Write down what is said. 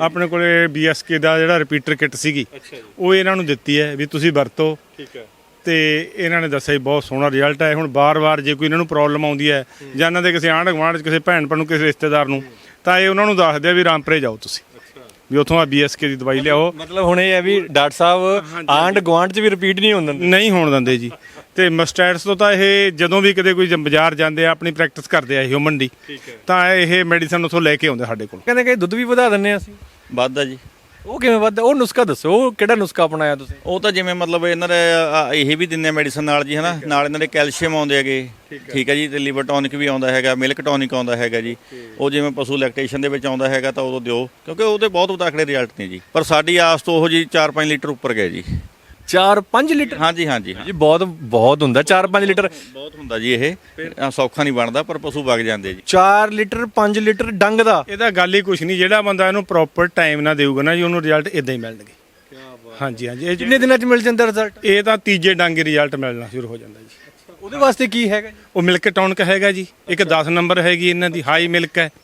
ਆਪਣੇ ਕੋਲੇ BSK ਦਾ ਜਿਹੜਾ ਰਿਪੀਟਰ ਕਿੱਟ ਸੀਗੀ ਉਹ ਇਹਨਾਂ ਨੂੰ ਦਿੱਤੀ ਹੈ ਵੀ ਤੁਸੀਂ ਵਰਤੋ। ਠੀਕ ਹੈ। ਤੇ ਇਹਨਾਂ ਨੇ ਦੱਸਿਆ ਬਹੁਤ ਸੋਹਣਾ ਰਿਜ਼ਲਟ ਹੈ। ਹੁਣ ਬਾਰ-ਬਾਰ ਜੇ ਕੋਈ ਇਹਨਾਂ ਨੂੰ ਪ੍ਰੋਬਲਮ ਆਉਂਦੀ ਹੈ ਜਾਂ ਇਹਨਾਂ ਦੇ ਕਿਸੇ ਆਂਢ ਗੁਆਂਢ 'ਚ ਕਿਸੇ ਭੈਣ ਭਰਾ ਨੂੰ ਕਿਸੇ ਰਿਸ਼ਤੇਦਾਰ ਨੂੰ ਤਾਂ ਇਹ ਉਹਨਾਂ ਨੂੰ ਦੱਸਦੇ ਆ ਵੀ ਰਾਮਪਰੇ ਜਾਓ ਤੁਸੀਂ। ਵੀ ਉੱਥੋਂ ਆ BSK ਦੀ ਦਵਾਈ ਲਿਆਓ। ਮਤਲਬ ਹੁਣ ਇਹ ਹੈ ਵੀ ਡਾਕਟਰ ਸਾਹਿਬ ਆਂਡ ਗਵਾਂਡ 'ਚ ਵੀ ਰਿਪੀਟ ਨਹੀਂ ਹੁੰਦੇ ਨਹੀਂ ਹੋਣ ਦਿੰਦੇ ਜੀ। ਤੇ ਮਸਟੈਟਸ ਤੋਂ ਤਾਂ ਇਹ ਜਦੋਂ ਵੀ ਕਿਤੇ ਕੋਈ ਬਾਜ਼ਾਰ ਜਾਂਦੇ ਆ ਆਪਣੀ ਪ੍ਰੈਕਟਿਸ ਕਰਦੇ ਆ ਹਿਊਮਨ ਦੀ ਤਾਂ ਇਹ ਮੈਡੀਸਨ ਉੱਥੋਂ ਲੈ ਕੇ ਆਉਂਦੇ ਸਾਡੇ ਕੋਲ। ਕਹਿੰਦੇ ਕਿ ਦੁੱਧ ਵੀ ਵਧਾ ਦਿੰਨੇ ਆ ਅਸੀਂ। ਵੱਧਦਾ ਜੀ। ਉਹ ਕਿਵੇਂ ਵੱਧਦਾ ਉਹ ਨੁਸਖਾ ਦੱਸੋ ਉਹ ਕਿਹੜਾ ਨੁਸਖਾ ਅਪਣਾਇਆ ਤੁਸੀਂ? ਉਹ ਤਾਂ ਜਿਵੇਂ ਮਤਲਬ ਇਹਨਾਂ ਦੇ ਆ, ਇਹ ਵੀ ਦਿੰਦੇ ਮੈਡੀਸਨ ਨਾਲ ਜੀ ਹਨਾ? ਨਾਲ ਇਹਨਾਂ ਦੇ ਕੈਲਸ਼ੀਅਮ ਆਉਂਦੇ ਹੈਗੇ। ਠੀਕ ਹੈ ਜੀ ਤੇ ਲਿਵਰ ਟੌਨਿਕ ਵੀ ਆਉਂਦਾ ਹੈਗਾ ਮਿਲਕ ਟੌਨਿਕ ਆਉਂਦਾ ਹੈਗਾ ਜੀ। ਉਹ ਜਿਵੇਂ ਪਸ਼ੂ ਲੈਕਟੇਸ਼ਨ ਦੇ ਵਿੱਚ ਆਉਂਦਾ ਹੈਗਾ ਤਾਂ ਉਦੋਂ ਦਿਓ। ਕਿਉਂਕਿ ਉਹਦੇ ਬਹੁਤ ਤਕੜੇ ਰਿਜ਼ਲਟ ਨੇ ਜੀ। ਪਰ ਸਾਡੀ ਆਸ ਤੋਂ ਉਹ ਜੀ 4-5 ਲੀਟਰ ਉੱਪਰ ਗਏ ਜੀ। 4-5 ਲੀਟਰ? ਹਾਂਜੀ ਹਾਂਜੀ ਹਾਂ ਜੀ ਬਹੁਤ ਬਹੁਤ ਹੁੰਦਾ 4-5 ਲੀਟਰ। ਬਹੁਤ ਹੁੰਦਾ ਜੀ ਇਹ। ਸੌਖਾ ਨਹੀਂ ਬਣਦਾ ਪਰ ਪਸ਼ੂ ਵਗ ਜਾਂਦੇ ਜੀ। 4 ਲੀਟਰ 5 ਲੀਟਰ ਡੰਗ ਦਾ? ਇਹਦਾ ਗੱਲ ਹੀ ਕੁਝ ਨਹੀਂ ਜਿਹੜਾ ਬੰਦਾ ਇਹਨੂੰ ਪ੍ਰੋਪਰ ਟਾਈਮ ਨਾਲ ਦੇਊਗਾ ਨਾ ਜੀ ਉਹਨੂੰ ਰਿਜ਼ਲਟ ਇਦਾਂ ਹੀ ਮਿਲਣਗੇ। ਹਾਂਜੀ ਹਾਂਜੀ ਇਹ ਕਿੰਨੇ ਦਿਨਾਂ 'ਚ ਮਿਲ ਜਾਂਦਾ ਰਿਜ਼ਲਟ ਇਹ ਤਾਂ ਤੀਜੇ ਡਾਂਗੇ ਰਿਜ਼ਲਟ ਮਿਲਣਾ ਸ਼ੁਰੂ ਹੋ ਜਾਂਦਾ ਜੀ। ਉਹਦੇ ਵਾਸਤੇ ਕੀ ਹੈਗਾ ਜੀ? ਉਹ ਮਿਲਕ ਟੌਨਕ ਹੈਗਾ ਜੀ ਇੱਕ 10 ਨੰਬਰ ਹੈਗੀ ਇਹਨਾਂ ਦੀ ਹਾਈ ਮਿਲਕ ਹੈ।